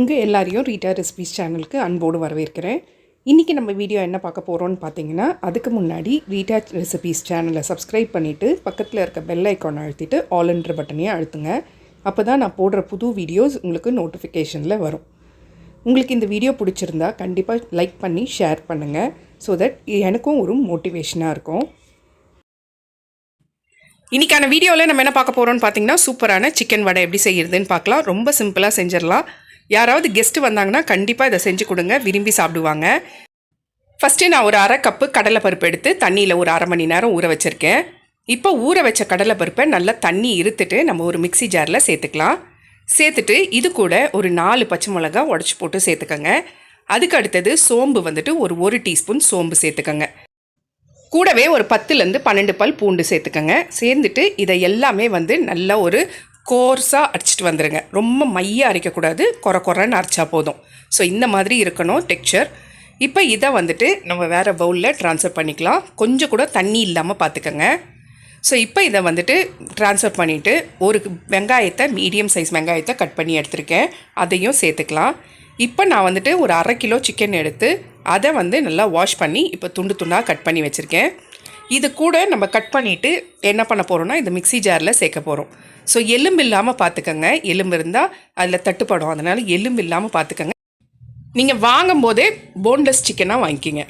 உங்கள் எல்லாரையும் Rita recipes சேனலுக்கு அன்போடு வரவேற்கிறேன். இன்றைக்கி நம்ம வீடியோ என்ன பார்க்க போகிறோம்னு பார்த்தீங்கன்னா அதுக்கு முன்னாடி ரீட்டா ரெசிபிஸ் சேனலை சப்ஸ்கிரைப் பண்ணிவிட்டு பக்கத்தில் இருக்க பெல் ஐக்கான் அழுத்திட்டு ஆல்ன்ற பட்டனையும் அழுத்துங்க. அப்போ தான் நான் போடுற புது வீடியோஸ் உங்களுக்கு நோட்டிஃபிகேஷனில் வரும். உங்களுக்கு இந்த வீடியோ பிடிச்சிருந்தா கண்டிப்பாக லைக் பண்ணி ஷேர் பண்ணுங்கள் ஸோ தட் எனக்கும் ஒரு மோட்டிவேஷனாக இருக்கும். இன்றைக்கான வீடியோவில் நம்ம என்ன பார்க்க போகிறோம்னு பார்த்தீங்கன்னா சூப்பரான சிக்கன் வடை எப்படி செய்கிறதுன்னு பார்க்கலாம். ரொம்ப சிம்பிளாக செஞ்சிடலாம். யாராவது கெஸ்ட்டு வந்தாங்கன்னா கண்டிப்பாக இதை செஞ்சு கொடுங்க. விரும்பி சாப்பிடுவாங்க. ஃபஸ்ட்டு நான் ஒரு அரை கப்பு கடலைப்பருப்பு எடுத்து தண்ணியில் ஒரு அரை மணி நேரம் ஊற வச்சுருக்கேன். இப்போ ஊற வச்ச கடலைப்பருப்பை நல்லா தண்ணி இருத்துட்டு நம்ம ஒரு மிக்ஸி ஜாரில் சேர்த்துக்கலாம். சேர்த்துட்டு இது கூட ஒரு நாலு பச்சை மிளகா உடச்சி போட்டு சேர்த்துக்கோங்க. அதுக்கு அடுத்தது சோம்பு வந்துட்டு ஒரு ஒரு டீஸ்பூன் சோம்பு சேர்த்துக்கோங்க. கூடவே ஒரு பத்துலேருந்து பன்னெண்டு பல் பூண்டு சேர்த்துக்கோங்க. சேர்ந்துட்டு இதை எல்லாமே வந்து நல்லா ஒரு கோர்ஸாக அரைச்சிட்டு வந்துடுங்க ரொம்ப மையாக அரைக்கக்கூடாது. குறை குறைன்னு அரைச்சா போதும். ஸோ இந்த மாதிரி இருக்கணும் டெக்ஸ்சர் இப்போ இதை வந்துட்டு நம்ம வேறு பவுலில் ட்ரான்ஸ்ஃபர் பண்ணிக்கலாம். கொஞ்சம் கூட தண்ணி இல்லாமல் பார்த்துக்கோங்க ஸோ இப்போ இதை வந்துட்டு ட்ரான்ஸ்ஃபர் பண்ணிவிட்டு ஒரு வெங்காயத்தை மீடியம் சைஸ் வெங்காயத்தை கட் பண்ணி எடுத்திருக்கேன். அதையும் சேர்த்துக்கலாம். இப்போ நான் வந்துட்டு ஒரு அரை கிலோ சிக்கன் எடுத்து அதை வந்து நல்லா வாஷ் பண்ணி இப்போ துண்டு துண்டாக கட் பண்ணி வச்சுருக்கேன். இது கூட நம்ம கட் பண்ணிவிட்டு என்ன பண்ண போகிறோம்னா இந்த மிக்ஸி ஜாரில் சேர்க்க போகிறோம் ஸோ எலும்பு இல்லாமல் பார்த்துக்கோங்க எலும்பு இருந்தால் அதில் தட்டுப்படும். அதனால் எலும்பு இல்லாமல் பார்த்துக்கோங்க நீங்கள் வாங்கும்போதே போன்லெஸ் சிக்கனாக வாங்கிக்கிங்க.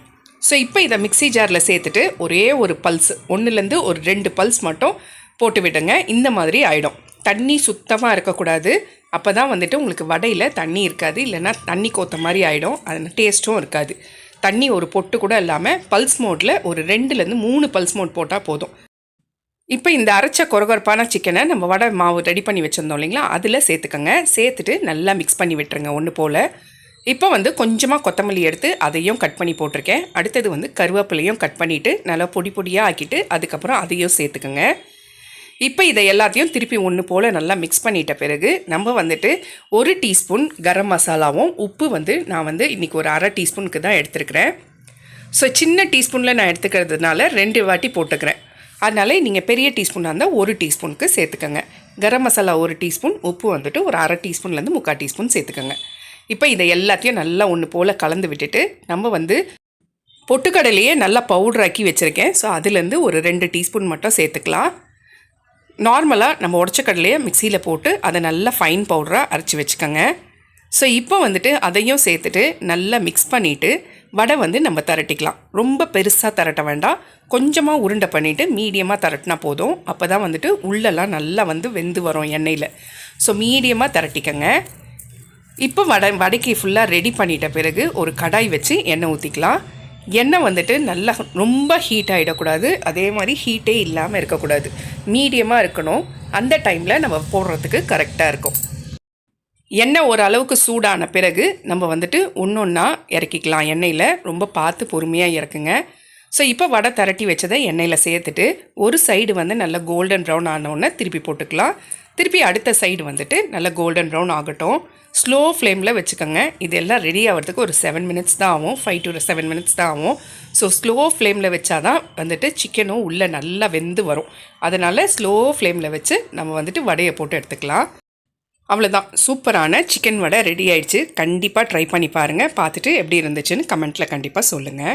ஸோ இப்போ இதை மிக்ஸி ஜாரில் சேர்த்துட்டு ஒரே ஒரு பல்ஸ் ஒன்றுலேருந்து ஒரு ரெண்டு பல்ஸ் மட்டும் போட்டு விடுங்க. இந்த மாதிரி ஆகிடும் தண்ணி சுத்தமாக இருக்கக்கூடாது. அப்போ தான் வந்துட்டு உங்களுக்கு வடையில் தண்ணி இருக்காது. இல்லைன்னா தண்ணி கோத்த மாதிரி ஆகிடும் அது டேஸ்ட்டும் இருக்காது. தண்ணி ஒரு பொட்டு கூட இல்லாமல் பல்ஸ் மோட்டில் ஒரு ரெண்டுலேருந்து மூணு பல்ஸ் மோட் போட்டால் போதும். இப்போ இந்த அரைச்ச கொரகொரப்பான சிக்கனை நம்ம வடை மாவு ரெடி பண்ணி வச்சுருந்தோம் இல்லைங்களா? அதில் சேர்த்துக்கோங்க. சேர்த்துட்டு நல்லா மிக்ஸ் பண்ணி விட்டுருங்க ஒன்று போல். இப்போ வந்து கொஞ்சமாக கொத்தமல்லி எடுத்து அதையும் கட் பண்ணி போட்டிருக்கேன். அடுத்தது வந்து கருவேப்பிலையும் கட் பண்ணிவிட்டு நல்லா பொடி பொடியாக ஆக்கிட்டு அதுக்கப்புறம் அதையும் சேர்த்துக்கோங்க. இப்போ இதை எல்லாத்தையும் திருப்பி ஒன்று போல் நல்லா மிக்ஸ் பண்ணிட்ட பிறகு நம்ம வந்துட்டு ஒரு டீஸ்பூன் கரம் மசாலாவும் உப்பு வந்து நான் வந்து இன்றைக்கி ஒரு அரை டீஸ்பூனுக்கு தான் எடுத்துருக்கிறேன். ஸோ சின்ன டீஸ்பூனில் நான் எடுத்துக்கிறதுனால ரெண்டு வாட்டி போட்டுக்கிறேன். அதனால் நீங்கள் பெரிய டீஸ்பூனாக இருந்தால் ஒரு டீஸ்பூனுக்கு சேர்த்துக்கோங்க. கரம் மசாலா ஒரு டீஸ்பூன் உப்பு வந்துட்டு ஒரு அரை டீஸ்பூன்லேருந்து முக்கால் டீஸ்பூன் சேர்த்துக்கோங்க. இப்போ இதை எல்லாத்தையும் நல்லா ஒன்று போல் கலந்து விட்டுட்டு நம்ம வந்து பொட்டுக்கடலையே நல்லா பவுடராக்கி வச்சுருக்கேன். ஸோ அதுலேருந்து ஒரு ரெண்டு டீஸ்பூன் மட்டும் சேர்த்துக்கலாம். நார்மலாக நம்ம உடச்ச கடலையை மிக்சியில் போட்டு அதை நல்லா ஃபைன் பவுடராக அரைச்சி வச்சுக்கோங்க. ஸோ இப்போ வந்துட்டு அதையும் சேர்த்துட்டு நல்லா மிக்ஸ் பண்ணிவிட்டு வடை வந்து நம்ம திரட்டிக்கலாம். ரொம்ப பெருசாக திரட்ட வேண்டாம். கொஞ்சமாக உருண்டை பண்ணிவிட்டு மீடியமாக திரட்டினா போதும். அப்போ தான் வந்துட்டு உள்ளெல்லாம் நல்லா வந்து வெந்து வரும் எண்ணெயில். ஸோ மீடியமாக திரட்டிக்கங்க. இப்போ வடை வடைக்கு ஃபுல்லாக ரெடி பண்ணிட்ட பிறகு ஒரு கடாய் வச்சு எண்ணெய் ஊற்றிக்கலாம் எண்ணெய் வந்துட்டு நல்லா ரொம்ப ஹீட் ஆகிடக்கூடாது அதே மாதிரி ஹீட்டே இல்லாமல் இருக்கக்கூடாது. மீடியமாக இருக்கணும். அந்த டைமில் நம்ம போடுறதுக்கு கரெக்டாக இருக்கும். எண்ணெய் ஓரளவுக்கு சூடான பிறகு நம்ம வந்துட்டு ஒன்று ஒன்றா இறக்கிக்கலாம். எண்ணெயில் ரொம்ப பார்த்து பொறுமையாக இறக்குங்க. ஸோ இப்போ வடை திரட்டி வச்சதை எண்ணெயில் சேர்த்துட்டு ஒரு சைடு வந்து நல்லா கோல்டன் ப்ரௌன் ஆனவுடனே திருப்பி போட்டுக்கலாம். திருப்பி அடுத்த சைடு வந்துட்டு நல்லா கோல்டன் ப்ரௌன் ஆகட்டும். ஸ்லோ ஃப்ளேமில் வச்சுக்கோங்க. இது எல்லாம் ரெடி ஆகிறதுக்கு ஒரு செவன் மினிட்ஸ் தான் ஆகும். ஃபைவ் டு செவன் மினிட்ஸ் தான் ஆகும். ஸோ ஸ்லோ ஃப்ளேமில் வச்சா தான் வந்துட்டு சிக்கனும் உள்ளே நல்லா வெந்து வரும். அதனால் ஸ்லோ ஃப்ளேமில் வச்சு நம்ம வந்துட்டு வடையை போட்டு எடுத்துக்கலாம். அவ்வளோதான் சூப்பரான சிக்கன் வடை ரெடி ஆயிடுச்சு. கண்டிப்பாக ட்ரை பண்ணி பாருங்கள் பார்த்துட்டு எப்படி இருந்துச்சுன்னு கமெண்ட்டில் கண்டிப்பாக சொல்லுங்கள்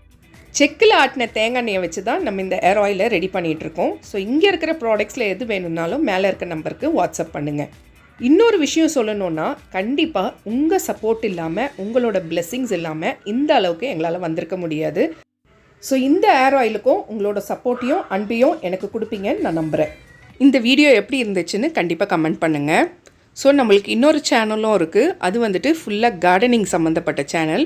செக்கில் ஆட்டின தேங்காய் எண்ணெயை வச்சு தான் நம்ம இந்த ஏர் ஆயிலை ரெடி பண்ணிகிட்ருக்கோம். ஸோ இங்கே இருக்கிற ப்ராடக்ட்ஸில் எது வேணும்னாலும் மேலே இருக்க நம்பருக்கு வாட்ஸ்அப் பண்ணுங்கள் இன்னொரு விஷயம் சொல்லணும்னா கண்டிப்பாக உங்கள் சப்போர்ட் இல்லாமல் உங்களோட பிளெஸ்ஸிங்ஸ் இல்லாமல் இந்த அளவுக்கு எங்களால் வந்திருக்க முடியாது. ஸோ இந்த ஏர் ஆயிலுக்கும் உங்களோட சப்போர்ட்டையும் அன்பையும் எனக்கு கொடுப்பீங்கன்னு நான் நம்புகிறேன் இந்த வீடியோ எப்படி இருந்துச்சுன்னு கண்டிப்பாக கமெண்ட் பண்ணுங்கள் ஸோ நம்மளுக்கு இன்னொரு சேனலும் இருக்குது அது வந்துட்டு ஃபுல்லாக கார்டனிங் சம்மந்தப்பட்ட சேனல்